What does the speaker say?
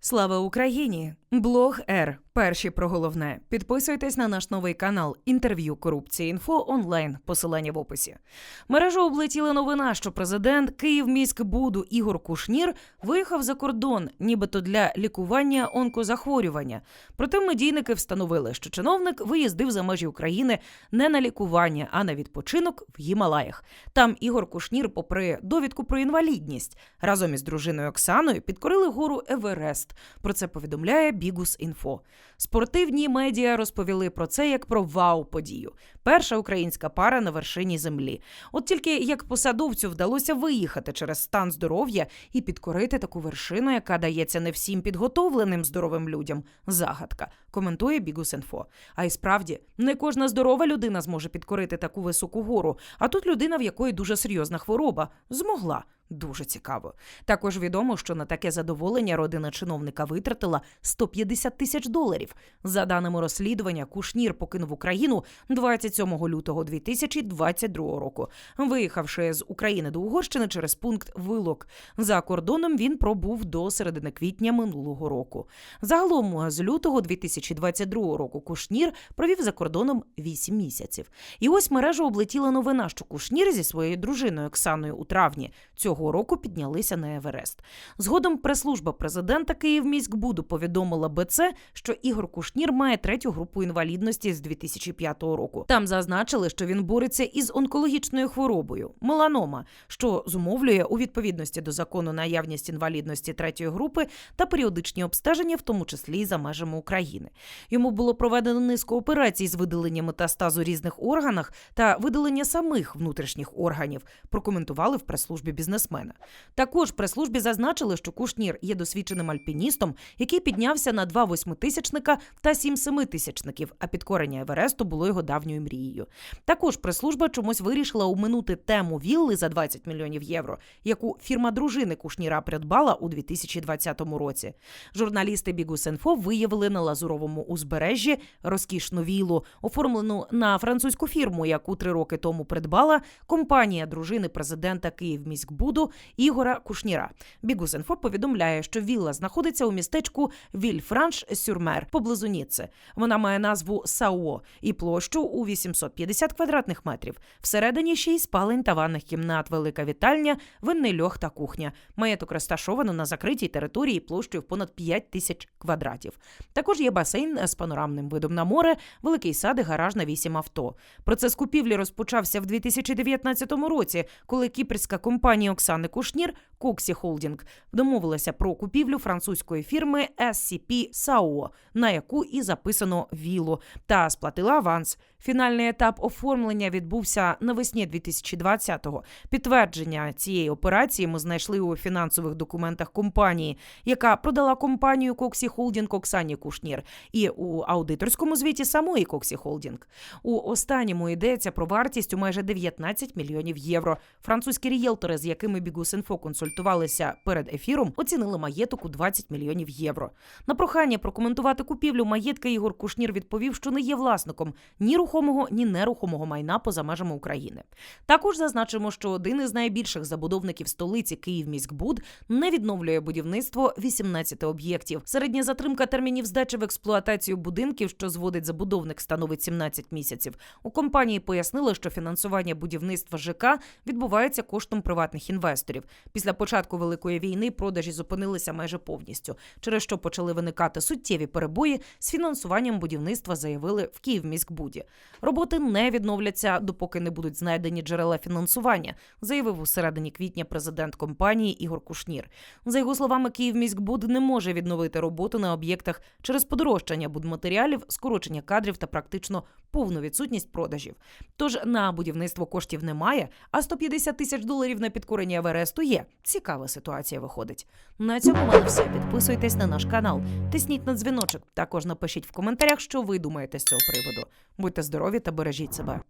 Слава Україні! Блог Р. Перші про головне. Підписуйтесь на наш новий канал інтерв'ю корупції інфо онлайн. Посилання в описі. Мережу облетіла новина, що президент Київміськбуду Ігор Кушнір виїхав за кордон, нібито для лікування онкозахворювання. Проте медійники встановили, що чиновник виїздив за межі України не на лікування, а на відпочинок в Гімалаях. Там Ігор Кушнір, попри довідку про інвалідність, разом із дружиною Оксаною підкорили гору Еверест. Про це повідомляє Бігус Інфо. Спортивні медіа розповіли про це як про вау-подію. Перша українська пара на вершині землі. От тільки як посадовцю вдалося виїхати через стан здоров'я і підкорити таку вершину, яка дається не всім підготовленим здоровим людям. Загадка коментує Бігус Інфо. А й справді не кожна здорова людина зможе підкорити таку високу гору. А тут людина, в якої дуже серйозна хвороба, змогла. Дуже цікаво. Також відомо, що на таке задоволення родина чиновника витратила 150 тисяч доларів. За даними розслідування, Кушнір покинув Україну 27 лютого 2022 року, виїхавши з України до Угорщини через пункт Вилок. За кордоном він пробув до середини квітня минулого року. Загалом з лютого 2022 року Кушнір провів за кордоном 8 місяців. І ось мережу облетіла новина, що Кушнір зі своєю дружиною Оксаною у травні цього року піднялися на Еверест. Згодом прес-служба президента Київміськбуду повідомила БЦ, що Ігор Кушнір має третю групу інвалідності з 2005 року. Там зазначили, що він бореться із онкологічною хворобою меланома, що зумовлює у відповідності до закону наявність інвалідності третьої групи та періодичні обстеження, в тому числі й за межами України. Йому було проведено низку операцій з видалення метастазу різних органах та видалення самих внутрішніх органів. Прокоментували в прес-службі бізнесмена. Також в прес-службі зазначили, що Кушнір є досвідченим альпіністом, який піднявся на два восьмитисячника та сім семитисячників, а підкорення Евересту було його давньою мрією. Також прес-служба чомусь вирішила уминути тему вілли за 20 мільйонів євро, яку фірма дружини Кушніра придбала у 2020 році. Журналісти Бігусенфо виявили на лазуровому узбережжі розкішну віллу, оформлену на французьку фірму, яку три роки тому придбала компанія дружини президента Київміськбуду Ігора Кушніра. Бігусенфо повідомляє, що вілла знаходиться у містечку Вільфранш-Сюрмер поблизу Ніцце. Вона має назву Сао і площу у 850 квадратних метрів. Всередині шість спалень та ванних кімнат, велика вітальня, винний льох та кухня. Маєток розташовано на закритій території площею в понад 5 тисяч квадратів. Також є басейн з панорамним видом на море, великий сад і гараж на 8 авто. Процес купівлі розпочався в 2019 році, коли кіпрська компанія Оксани Кушнір Коксі Холдінг домовилася про купівлю французької фірми SCP SAO, на яку і записано віллу, та сплатила аванс. Фінальний етап оформлення відбувся навесні 2020-го. Підтвердження цієї операції ми знайшли у фінансових документах компанії, яка продала компанію Коксі Холдінг Оксані Кушнір, і у аудиторському звіті самої Коксі Холдінг. У останньому йдеться про вартість у майже 19 мільйонів євро. Французькі рієлтори, з якими Бігусинфо консультувалися перед ефіром, оцінили маєток у 20 мільйонів євро. На прохання прокоментувати купівлю маєтка Ігор Кушнір відповів, що не є власником ні рухомого, ні нерухомого майна поза межами України. Також зазначимо, що один із найбільших забудовників столиці Київміськбуд не відновлює будівництво 18 об'єктів. Середня затримка термінів здачі в експлуатацію будинків, що зводить забудовник, становить 17 місяців. У компанії пояснили, що фінансування будівництва ЖК відбувається коштом приватних інвесторів. Після початку великої війни продажі зупинилися майже повністю, через що почали виникати суттєві перебої з фінансуванням будівництва. Заявили в Київміськбуді. Роботи не відновляться, допоки не будуть знайдені джерела фінансування, заявив у середині квітня президент компанії Ігор Кушнір. За його словами, Київміськбуд не може відновити роботу на об'єктах через подорожчання будматеріалів, скорочення кадрів та практично повну відсутність продажів. Тож на будівництво коштів немає, а 150 тисяч доларів на підкорення Евересту є. Цікава ситуація виходить. На цьому мене все. Підписуйтесь на наш канал, тисніть на дзвіночок. Також напишіть в коментарях, що ви думаєте з цього приводу. Будьте здорові та бережіть себе.